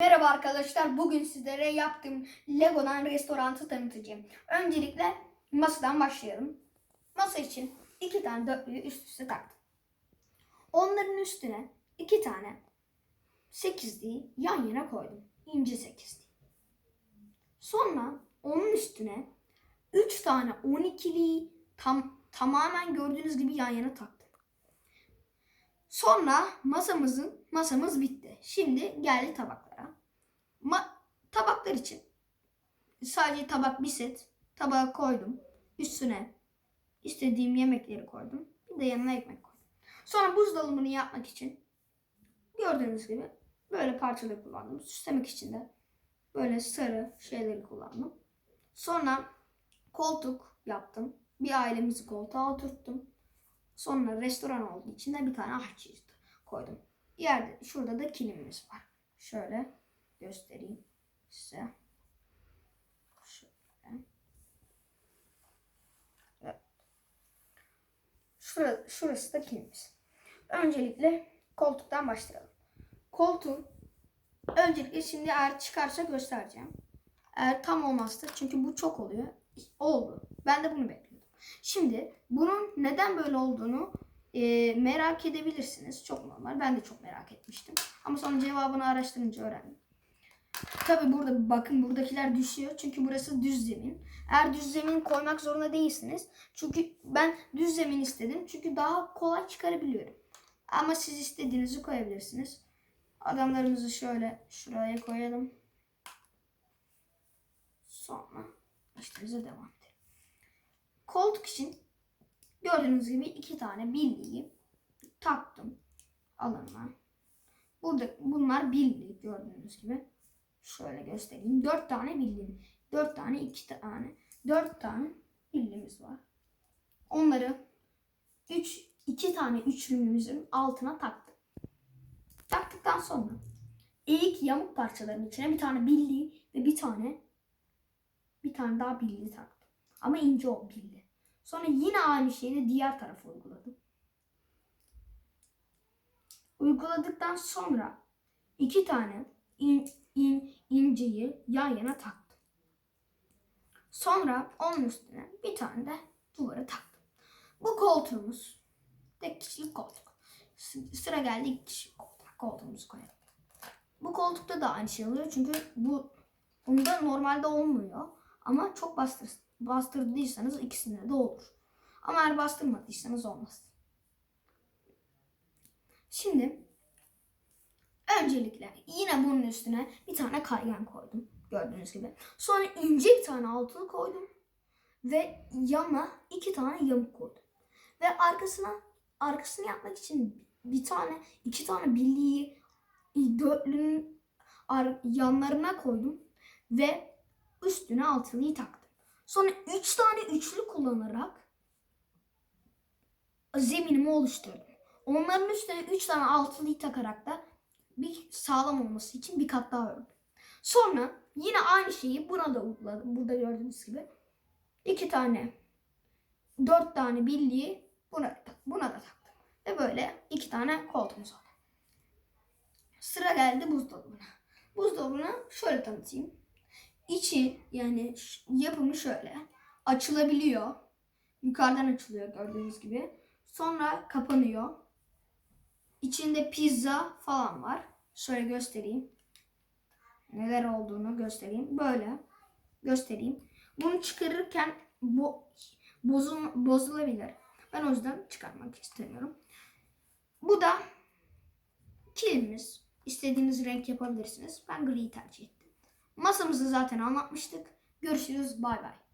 Merhaba arkadaşlar. Bugün sizlere yaptığım Lego'dan restorantı tanıtacağım. Öncelikle masadan başlayalım. Masa için iki tane dörtlüyü üst üste taktım. Onların üstüne iki tane sekizliği yan yana koydum. İnce sekizliği. Sonra onun üstüne üç tane on ikiliği tam, tamamen gördüğünüz gibi yan yana taktım. Sonra masamızın masamız bitti. Şimdi geldi tabaklara. Ma- tabaklar için sadece tabak bir set tabağa koydum. Üstüne istediğim yemekleri koydum. Bir de yanına ekmek koydum. Sonra buzdolabını yapmak için gördüğünüz gibi böyle parçaları kullandım. Süslemek için de böyle sarı şeyleri kullandım. Sonra koltuk yaptım. Bir ailemizi koltuğa oturttum. Sonra restoran olduğu için de bir tane ahçı koydum. Yerde şurada da kilimimiz var. Şöyle göstereyim size. Şöyle. Evet. Şurası, da kilimiz. Öncelikle koltuktan başlayalım. Koltuğun öncelikle şimdi eğer çıkarsa göstereceğim. Eğer tam olmazsa çünkü bu çok oluyor. Oldu. Ben de bunu bekliyordum. Şimdi bunun neden böyle olduğunu e, merak edebilirsiniz. Çok normal. Ben de çok merak etmiştim. Ama sonra cevabını araştırınca öğrendim. Tabi burada bakın buradakiler düşüyor. Çünkü burası düz zemin. Eğer düz zemin koymak zorunda değilsiniz. Çünkü ben düz zemin istedim. Çünkü daha kolay çıkarabiliyorum. Ama siz istediğinizi koyabilirsiniz. Adamlarımızı şöyle şuraya koyalım. Sonra işimize devam. Koltuk için gördüğünüz gibi iki tane bilyeyi taktım alanına. Burada bunlar bilye gördüğünüz gibi. Şöyle göstereyim. Dört tane bilyem. Dört tane iki tane. Dört tane bilyemiz var. Onları üç, iki tane üçlümümüzün altına taktım. Taktıktan sonra eğik yamuk parçaların içine bir tane bilye ve bir tane bir tane daha bilye taktım. Ama ince o bilye. Sonra yine aynı şeyi de diğer tarafa uyguladım. Uyguladıktan sonra iki tane in, in, inceyi yan yana taktım. Sonra onun üstüne bir tane de duvara taktım. Bu koltuğumuz tek kişilik koltuk. Sıra geldi iki kişilik koltuk. Koltuğumuzu koyalım. Bu koltukta da aynı şey oluyor çünkü bu bunda normalde olmuyor. Ama çok bastır, bastırdıysanız ikisinde de olur. Ama eğer bastırmadıysanız olmaz. Şimdi öncelikle yine bunun üstüne bir tane kaygan koydum. Gördüğünüz gibi. Sonra ince bir tane altılı koydum. Ve yana iki tane yamuk koydum. Ve arkasına arkasını yapmak için bir tane iki tane birliği dörtlünün ar- yanlarına koydum. Ve üstüne altılıyı taktım. Sonra üç tane üçlü kullanarak zeminimi oluşturdum. Onların üstüne üç tane altılıyı takarak da bir sağlam olması için bir kat daha ördüm. Sonra yine aynı şeyi buna da uyguladım. Burada gördüğünüz gibi. iki tane, dört tane billiği buna, buna da taktım. Ve böyle iki tane koltuğumuz oldu. Sıra geldi buzdolabına. Buzdolabını şöyle tanıtayım. İçi yani yapımı şöyle. Açılabiliyor. Yukarıdan açılıyor gördüğünüz gibi. Sonra kapanıyor. İçinde pizza falan var. Şöyle göstereyim. Neler olduğunu göstereyim. Böyle göstereyim. Bunu çıkarırken bu bozul, bozulabilir. Ben o yüzden çıkarmak istemiyorum. Bu da kilimimiz. İstediğiniz renk yapabilirsiniz. Ben gri tercih ettim. Masamızı zaten anlatmıştık. Görüşürüz. Bay bay.